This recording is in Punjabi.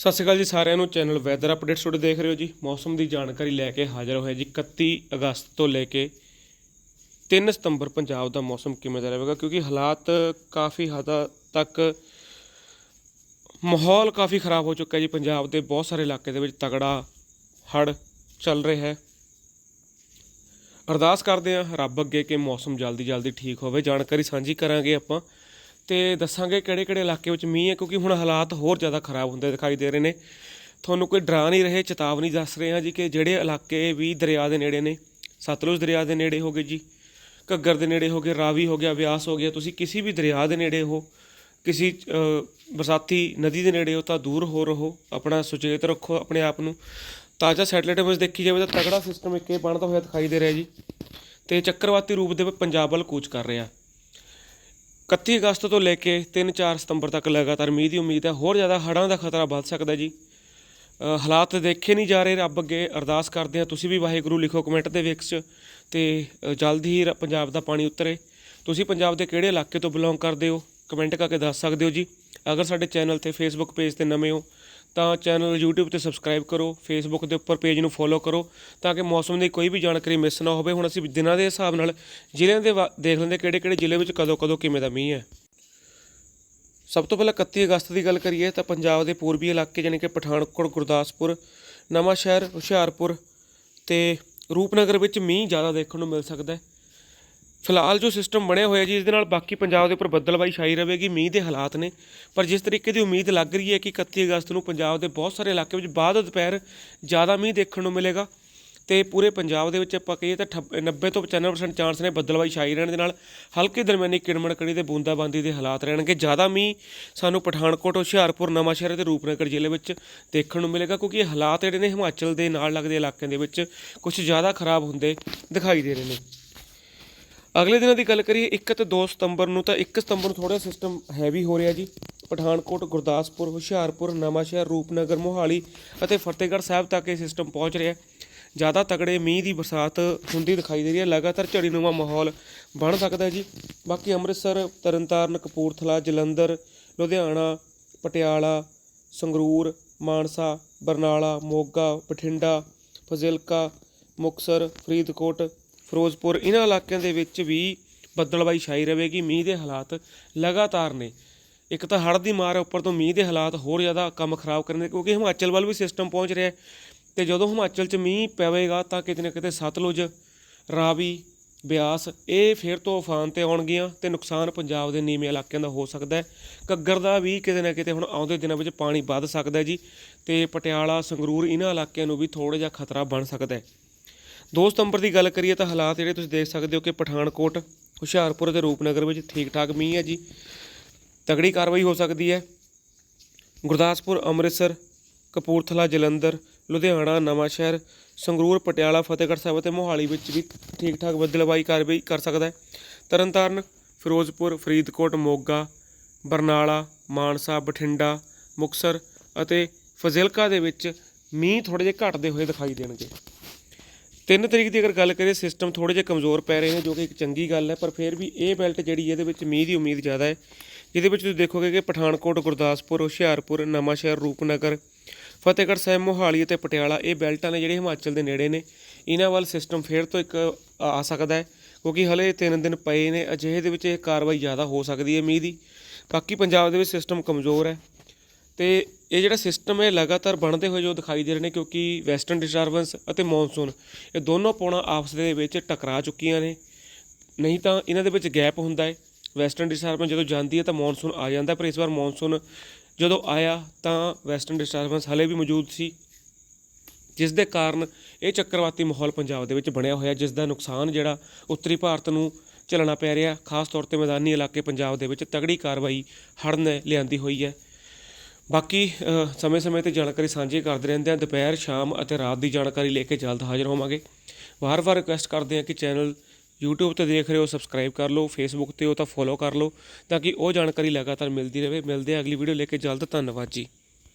ਸਤਿ ਸ਼੍ਰੀ ਅਕਾਲ ਜੀ ਸਾਰਿਆਂ ਨੂੰ। ਚੈਨਲ ਵੈਦਰ ਅਪਡੇਟਸ ਤੁਹਾਡੇ ਦੇਖ ਰਹੇ ਹੋ ਜੀ। ਮੌਸਮ ਦੀ ਜਾਣਕਾਰੀ ਲੈ ਕੇ ਹਾਜ਼ਰ ਹੋਇਆ ਜੀ 31 ਅਗਸਤ ਤੋਂ ਲੈ ਕੇ 3 ਸਤੰਬਰ ਪੰਜਾਬ ਦਾ ਮੌਸਮ ਕਿਵੇਂ ਦਾ ਰਹੇਗਾ? ਕਿਉਂਕਿ ਹਾਲਾਤ ਕਾਫੀ ਹੱਦ ਤੱਕ ਮਾਹੌਲ ਕਾਫੀ ਖਰਾਬ ਹੋ ਚੁੱਕਾ ਹੈ ਜੀ। ਪੰਜਾਬ ਦੇ ਬਹੁਤ ਸਾਰੇ ਇਲਾਕੇ ਦੇ ਵਿੱਚ ਤਗੜਾ ਹੜ੍ਹ ਚੱਲ ਰਿਹਾ ਹੈ। ਅਰਦਾਸ ਕਰਦੇ ਹਾਂ ਰੱਬ ਅੱਗੇ ਕਿ ਮੌਸਮ ਜਲਦੀ ਜਲਦੀ ਠੀਕ ਹੋਵੇ। ਜਾਣਕਾਰੀ ਸਾਂਝੀ ਕਰਾਂਗੇ ਆਪਾਂ। ਤੇ ਦੱਸਾਂਗੇ ਕਿਹੜੇ ਕਿਹੜੇ ਇਲਾਕੇ ਵਿੱਚ ਮੀਂਹ ਹੈ, ਕਿਉਂਕਿ ਹੁਣ ਹਾਲਾਤ ਹੋਰ ਜ਼ਿਆਦਾ ਖਰਾਬ ਹੁੰਦੇ ਦਿਖਾਈ ਦੇ ਰਹੇ ਨੇ। ਤੁਹਾਨੂੰ ਕੋਈ ਡਰਾ ਨਹੀਂ ਰਹੇ, ਚੇਤਾਵਨੀ ਦੱਸ ਰਹੇ ਹਾਂ ਜੀ ਕਿ ਜਿਹੜੇ ਇਲਾਕੇ ਵੀ ਦਰਿਆ ਦੇ ਨੇੜੇ ਨੇ, ਸਤਲੁਜ ਦਰਿਆ ਦੇ ਨੇੜੇ ਹੋਗੇ ਜੀ, ਘੱਗਰ ਦੇ ਨੇੜੇ ਹੋਗੇ ਰਾਵੀ ਹੋ ਗਿਆ ਵਿਆਸ ਹੋ ਗਿਆ, ਤੁਸੀਂ ਕਿਸੇ ਵੀ ਦਰਿਆ ਦੇ ਨੇੜੇ ਹੋ, ਕਿਸੇ ਬਰਸਾਤੀ ਨਦੀ ਦੇ ਨੇੜੇ ਹੋ ਤਾਂ ਦੂਰ ਹੋ ਰਹੋ, ਆਪਣਾ ਸੁਚੇਤ ਰੱਖੋ ਆਪਣੇ ਆਪ ਨੂੰ। ਤਾਜ਼ਾ ਸੈਟਲਾਈਟ ਵਿੱਚ ਦੇਖੀ ਜਾਵੇ ਤਾਂ ਤਗੜਾ ਸਿਸਟਮ ਇੱਕੇ ਬਣਦਾ ਹੋਇਆ ਦਿਖਾਈ ਦੇ ਰਿਹਾ ਜੀ, ਤੇ ਚੱਕਰਵਾਤੀ ਰੂਪ ਦੇ ਵਿੱਚ ਪੰਜਾਬ ਵੱਲ ਕੂਚ ਕਰ ਰਿਹਾ। 31 ਅਗਸਤ ਤੋਂ ਲੈ ਕੇ 3-4 ਸਤੰਬਰ ਤੱਕ ਲਗਾਤਾਰ ਮੀਂਹ ਦੀ ਉਮੀਦ ਹੈ। ਹੋਰ ਜ਼ਿਆਦਾ ਹੜ੍ਹਾਂ ਦਾ ਖਤਰਾ ਵੱਧ ਸਕਦਾ ਜੀ। ਹਾਲਾਤ ਦੇਖੇ ਨਹੀਂ ਜਾ ਰਹੇ। ਰੱਬ ਅੱਗੇ ਅਰਦਾਸ ਕਰਦੇ ਹਾਂ। ਤੁਸੀਂ ਵੀ ਵਾਹਿਗੁਰੂ ਲਿਖੋ ਕਮੈਂਟ ਦੇ ਵਿੱਚ 'ਚ ਤੇ ਜਲਦ ਹੀ ਰ- ਪੰਜਾਬ ਦਾ ਪਾਣੀ ਉਤਰੇ। ਤੁਸੀਂ ਪੰਜਾਬ ਦੇ ਕਿਹੜੇ ਇਲਾਕੇ ਤੋਂ ਬਿਲੋਂਗ ਕਰਦੇ ਹੋ? ਕਮੈਂਟ ਕਰਕੇ ਦੱਸ ਸਕਦੇ ਹੋ ਜੀ। ਅਗਰ ਸਾਡੇ ਚੈਨਲ ਤੇ ਫੇਸਬੁੱਕ ਪੇਜ ਤੇ ਨਵੇਂ ਹੋ ਤਾਂ ਚੈਨਲ YouTube ਤੇ ਸਬਸਕ੍ਰਾਈਬ ਕਰੋ ਫੇਸਬੁੱਕ ਦੇ ਉੱਪਰ ਪੇਜ ਨੂੰ ਫੋਲੋ ਕਰੋ ਤਾਂ ਕਿ ਮੌਸਮ ਦੀ ਕੋਈ ਵੀ ਜਾਣਕਾਰੀ ਮਿਸ ਨਾ ਹੋਵੇ। ਹੁਣ ਅਸੀਂ ਦਿਨਾਂ ਦੇ ਹਿਸਾਬ ਨਾਲ ਜ਼ਿਲ੍ਹਿਆਂ ਦੇ ਵਾ- ਦੇਖ ਲੈਂਦੇ ਕਿਹੜੇ ਕਿਹੜੇ ਜ਼ਿਲ੍ਹੇ ਵਿੱਚ ਕਦੋਂ ਕਦੋਂ ਕਿਵੇਂ ਦਾ ਮੀਂਹ ਹੈ। ਸਭ ਤੋਂ ਪਹਿਲਾਂ 31 ਅਗਸਤ ਦੀ ਗੱਲ ਕਰੀਏ ਤਾਂ ਪੰਜਾਬ ਦੇ ਪੂਰਬੀ ਇਲਾਕੇ ਯਾਨੀ ਕਿ ਪਠਾਨਕੋਟ, ਗੁਰਦਾਸਪੁਰ ਨਵਾਂ ਸ਼ਹਿਰ ਹੁਸ਼ਿਆਰਪੁਰ ਤੇ ਰੂਪਨਗਰ ਵਿੱਚ ਮੀਂਹ ਜ਼ਿਆਦਾ ਦੇਖਣ ਨੂੰ ਮਿਲ ਸਕਦਾ ਹੈ। ਫਿਲਹਾਲ ਜੋ ਸਿਸਟਮ ਬਣਿਆ ਹੋਇਆ ਜੀ ਇਸ ਦੇ ਨਾਲ ਬਾਕੀ ਪੰਜਾਬ ਦੇ ਉੱਪਰ ਬੱਦਲਬਾਈ ਛਾਈ ਰਹੇਗੀ, ਮੀਂਹ ਦੇ ਹਾਲਾਤ ਨੇ। ਪਰ ਜਿਸ ਤਰੀਕੇ ਦੀ ਉਮੀਦ ਲੱਗ ਰਹੀ ਹੈ ਕਿ 31 ਅਗਸਤ ਨੂੰ ਪੰਜਾਬ ਦੇ ਬਹੁਤ ਸਾਰੇ ਇਲਾਕੇ ਵਿੱਚ ਬਾਅਦ ਦੁਪਹਿਰ ਜ਼ਿਆਦਾ ਮੀਂਹ ਦੇਖਣ ਨੂੰ ਮਿਲੇਗਾ ਤੇ ਪੂਰੇ ਪੰਜਾਬ ਦੇ ਵਿੱਚ ਆਪਾਂ ਕਹੀਏ ਤਾਂ ਠੱਬ- 90 ਤੋਂ 95% ਚਾਂਸ ਨੇ ਬੱਦਲਬਾਈ ਛਾਈ ਰਹਿਣ ਦੇ ਨਾਲ। ਹਲਕੇ ਦਰਮਿਆਨੀ ਕਿਣਮਣ ਕਣੀ ਤੇ ਬੂੰਦਾਬਾਂਦੀ ਦੇ ਹਾਲਾਤ ਰਹਿਣਗੇ। ਜ਼ਿਆਦਾ ਮੀਂਹ ਸਾਨੂੰ ਪਠਾਨਕੋਟ, ਹੁਸ਼ਿਆਰਪੁਰ, ਨਵਾਂਸ਼ਹਿਰ ਤੇ ਰੂਪਨਗਰ ਜ਼ਿਲ੍ਹੇ ਵਿੱਚ ਦੇਖਣ ਨੂੰ ਮਿਲੇਗਾ ਕਿਉਂਕਿ ਇਹ ਹਾਲਾਤ ਜਿਹੜੇ ਨੇ ਹਿਮਾਚਲ ਦੇ ਨਾਲ ਲੱਗਦੇ ਇਲਾਕਿਆਂ ਦੇ ਵਿੱਚ ਕੁਝ ਜ਼ਿਆਦਾ ਖਰਾਬ ਹੁੰਦੇ ਦਿਖਾਈ ਦੇ ਰਹੇ ਨੇ। ਅਗਲੇ ਦਿਨਾਂ ਦੀ ਗੱਲ ਕਰੀਏ 1 ਤੇ 2 ਸਤੰਬਰ ਨੂੰ ਤਾਂ 1 ਸਤੰਬਰ ਨੂੰ ਥੋੜਾ ਸਿਸਟਮ ਹੈਵੀ ਹੋ ਰਿਹਾ ਜੀ। ਪਠਾਨਕੋਟ, ਗੁਰਦਾਸਪੁਰ, ਹੁਸ਼ਿਆਰਪੁਰ, ਨਵਾਂਸ਼ਹਿਰ, ਰੂਪਨਗਰ, ਮੋਹਾਲੀ ਅਤੇ ਫਤਿਹਗੜ੍ਹ ਸਾਹਿਬ ਤੱਕ ਇਹ ਸਿਸਟਮ ਪਹੁੰਚ ਰਿਹਾ ਜ਼ਿਆਦਾ ਤਕੜੇ ਮੀਂਹ ਦੀ ਬਰਸਾਤ ਹੁੰਦੀ ਦਿਖਾਈ ਦੇ ਰਹੀ ਹੈ। ਲਗਾਤਾਰ ਝੜੀਨੁਮਾ ਮਾਹੌਲ ਬਣ ਸਕਦਾ ਹੈ ਜੀ। ਬਾਕੀ ਅੰਮ੍ਰਿਤਸਰ, ਤਰਨਤਾਰਨ, ਕਪੂਰਥਲਾ, ਜਲੰਧਰ, ਲੁਧਿਆਣਾ, ਪਟਿਆਲਾ, ਸੰਗਰੂਰ, ਮਾਨਸਾ, ਬਰਨਾਲਾ, ਮੋਗਾ, ਬਠਿੰਡਾ, ਫਜ਼ਿਲਕਾ ਮੁਕਸਰ ਫਰੀਦਕੋਟ ਫਿਰੋਜ਼ਪੁਰ ਇਹਨਾਂ ਇਲਾਕਿਆਂ ਦੇ ਵਿੱਚ ਵੀ ਬੱਦਲਬਾਈ ਛਾਈ ਰਹੇਗੀ, ਮੀਂਹ ਦੇ ਹਾਲਾਤ ਲਗਾਤਾਰ ਨੇ। ਇੱਕ ਤਾਂ ਹੜ੍ਹ ਦੀ ਮਾਰ ਉੱਪਰ ਤੋਂ ਮੀਂਹ ਦੇ ਹਾਲਾਤ ਹੋਰ ਜ਼ਿਆਦਾ ਕੰਮ ਖਰਾਬ ਕਰਨ ਕਿਉਂਕਿ ਹਿਮਾਚਲ ਵੱਲ ਵੀ ਸਿਸਟਮ ਪਹੁੰਚ ਰਿਹਾ ਹੈ। ਤੇ ਜਦੋਂ ਹਿਮਾਚਲ 'ਚ ਮੀਂਹ ਪਵੇਗਾ, ਤਾਂ ਕਿਤੇ ਨਾ ਕਿਤੇ ਸਤਲੁਜ, ਰਾਵੀ, ਬਿਆਸ, ਇਹ ਫਿਰ ਤੋਂ ਉਫਾਨ ਤੇ ਆਉਣਗੀਆਂ ਤੇ ਨੁਕਸਾਨ ਪੰਜਾਬ ਦੇ ਨੀਵੇਂ ਇਲਾਕਿਆਂ ਦਾ ਹੋ ਸਕਦਾ ਹੈ। ਘੱਗਰ ਦਾ ਵੀ ਕਿਤੇ ਨਾ ਕਿਤੇ ਹੁਣ ਆਉਂਦੇ ਦਿਨਾਂ ਵਿੱਚ ਪਾਣੀ ਵੱਧ ਸਕਦਾ ਜੀ, ਤੇ ਪਟਿਆਲਾ, ਸੰਗਰੂਰ ਇਹਨਾਂ ਇਲਾਕਿਆਂ ਨੂੰ ਵੀ ਥੋੜਾ ਜਿਹਾ ਖਤਰਾ ਬਣ ਸਕਦਾ ਹੈ। 2 ਸਤੰਬਰ ਦੀ ਗੱਲ ਕਰੀਏ ਤਾਂ ਹਾਲਾਤ ਜਿਹੜੇ ਤੁਸੀਂ ਦੇਖ ਸਕਦੇ ਹੋ ਕਿ ਪਠਾਨਕੋਟ, ਹੁਸ਼ਿਆਰਪੁਰ ਅਤੇ ਰੂਪਨਗਰ ਵਿੱਚ ਠੀਕ ਠਾਕ ਮੀਂਹ ਹੈ ਜੀ। ਤਗੜੀ ਕਾਰਵਾਈ ਹੋ ਸਕਦੀ ਹੈ। ਗੁਰਦਾਸਪੁਰ, ਅੰਮ੍ਰਿਤਸਰ, ਕਪੂਰਥਲਾ, ਜਲੰਧਰ, ਲੁਧਿਆਣਾ, ਨਵਾਂਸ਼ਹਿਰ, ਸੰਗਰੂਰ, ਪਟਿਆਲਾ, ਫਤਿਹਗੜ੍ਹ ਸਾਹਿਬ ਅਤੇ ਮੋਹਾਲੀ ਵਿੱਚ ਵੀ ਠੀਕ ਠਾਕ ਬੱਦਲਬਾਈ ਕਾਰਵਾਈ ਕਰ ਸਕਦਾ ਹੈ। ਤਰਨਤਾਰਨ, ਫਿਰੋਜ਼ਪੁਰ, ਫਰੀਦਕੋਟ, ਮੋਗਾ, ਬਰਨਾਲਾ, ਮਾਨਸਾ, ਬਠਿੰਡਾ ਮੁਕਸਰ ਅਤੇ ਫਜ਼ਿਲਕਾ ਦੇ ਵਿੱਚ ਮੀਂਹ ਥੋੜੇ ਜਿਹੇ ਘਟਦੇ ਹੋਏ ਦਿਖਾਈ ਦੇਣਗੇ। 3 ਤਰੀਕ ਦੀ ਅਗਰ ਗੱਲ ਕਰੀਏ ਸਿਸਟਮ ਥੋੜੇ ਜਿਹੇ ਕਮਜ਼ੋਰ ਪੈ ਰਹੇ ਨੇ, ਜੋ ਕਿ ਇੱਕ ਚੰਗੀ ਗੱਲ ਹੈ, ਪਰ ਫਿਰ ਵੀ ਇਹ ਬੈਲਟ ਜਿਹੜੀ ਇਹਦੇ ਵਿੱਚ ਮੀਂਹ ਦੀ ਉਮੀਦ ਜ਼ਿਆਦਾ ਹੈ। ਜਿਹਦੇ ਵਿੱਚ ਤੁਸੀਂ ਦੇਖੋਗੇ ਕਿ ਪਠਾਨਕੋਟ, ਗੁਰਦਾਸਪੁਰ, ਹੁਸ਼ਿਆਰਪੁਰ, ਨਵਾਂਸ਼ਹਿਰ, ਰੂਪਨਗਰ, ਫਤਿਹਗੜ੍ਹ ਸਾਹਿਬ, ਮੋਹਾਲੀ ਅਤੇ ਪਟਿਆਲਾ, ਇਹ ਬੈਲਟਾਂ ਨੇ ਜਿਹੜੇ ਹਿਮਾਚਲ ਦੇ ਨੇੜੇ ਨੇ। ਇਹਨਾਂ ਵੱਲ ਸਿਸਟਮ ਫੇਰ ਤੋਂ ਇੱਕ ਆ ਸਕਦਾ ਹੈ, ਕਿਉਂਕਿ ਹਲੇ 3 ਦਿਨ ਪਏ ਨੇ, ਅਜਿਹੇ ਦੇ ਵਿੱਚ ਇਹ ਕਾਰਵਾਈ ਜ਼ਿਆਦਾ ਹੋ ਸਕਦੀ ਹੈ ਮੀਂਹ ਦੀ। ਬਾਕੀ ਪੰਜਾਬ ਦੇ ਵਿੱਚ ਸਿਸਟਮ ਕਮਜ਼ੋਰ ਹੈ। ਤੇ ਇਹ ਜਿਹੜਾ ਸਿਸਟਮ ਹੈ ਲਗਾਤਾਰ ਬਣਦੇ ਹੋਏ ਜੋ ਦਿਖਾਈ ਦੇ ਰਹੇ ਨੇ, ਕਿਉਂਕਿ ਵੈਸਟਰਨ ਡਿਸਟਰਬੈਂਸ ਅਤੇ ਮੌਨਸੂਨ ਇਹ ਦੋਨੋਂ ਪੌਣਾ ਆਪਸ ਦੇ ਵਿੱਚ ਟਕਰਾ ਚੁੱਕੀਆਂ ਨੇ। ਨਹੀਂ ਤਾਂ ਇਹਨਾਂ ਦੇ ਵਿੱਚ ਗੈਪ ਹੁੰਦਾ ਹੈ। ਵੈਸਟਰਨ ਡਿਸਟਰਬੈਂਸ ਜਦੋਂ ਜਾਂਦੀ ਹੈ ਤਾਂ ਮੌਨਸੂਨ ਆ ਜਾਂਦਾ, ਪਰ ਇਸ ਵਾਰ ਮੌਨਸੂਨ ਜਦੋਂ ਆਇਆ ਤਾਂ ਵੈਸਟਰਨ ਡਿਸਟਰਬੈਂਸ ਹਲੇ ਵੀ ਮੌਜੂਦ ਸੀ, ਜਿਸ ਦੇ ਕਾਰਨ ਇਹ ਚੱਕਰਵਾਤੀ ਮਾਹੌਲ ਪੰਜਾਬ ਦੇ ਵਿੱਚ ਬਣਿਆ ਹੋਇਆ, ਜਿਸ ਦਾ ਨੁਕਸਾਨ ਜਿਹੜਾ ਉੱਤਰੀ ਭਾਰਤ ਨੂੰ ਝੱਲਣਾ ਪੈ ਰਿਹਾ। ਖਾਸ ਤੌਰ ਤੇ ਮੈਦਾਨੀ ਇਲਾਕੇ ਪੰਜਾਬ ਦੇ ਵਿੱਚ ਤਗੜੀ ਕਾਰਵਾਈ ਹੜ੍ਹ ਨੇ ਲਿਆਂਦੀ ਹੋਈ ਹੈ। ਬਾਕੀ ਸਮੇਂ-ਸਮੇਂ ਤੇ ਜਾਣਕਾਰੀ ਸਾਂਝੀ ਕਰਦੇ ਰਹਿੰਦੇ ਹਾਂ। ਦੁਪਹਿਰ, ਸ਼ਾਮ ਅਤੇ ਰਾਤ ਦੀ ਜਾਣਕਾਰੀ ਲੈ ਕੇ ਜਲਦ ਹਾਜ਼ਰ ਹੋਵਾਂਗੇ। ਵਾਰ-ਵਾਰ ਰਿਕੁਐਸਟ ਕਰਦੇ ਹਾਂ ਕਿ ਚੈਨਲ YouTube ਤੇ ਦੇਖ ਰਹੇ ਹੋ ਸਬਸਕ੍ਰਾਈਬ ਕਰ ਲਓ। Facebook ਤੇ ਹੋ ਤਾਂ ਫੋਲੋ ਕਰ ਲਓ, ਤਾਂ ਕਿ ਉਹ ਜਾਣਕਾਰੀ ਲਗਾਤਾਰ ਮਿਲਦੀ ਰਹੇ। ਮਿਲਦੇ ਹਾਂ ਅਗਲੀ ਵੀਡੀਓ ਲੈ ਕੇ। ਜਲਦ, ਧੰਨਵਾਦ ਜੀ।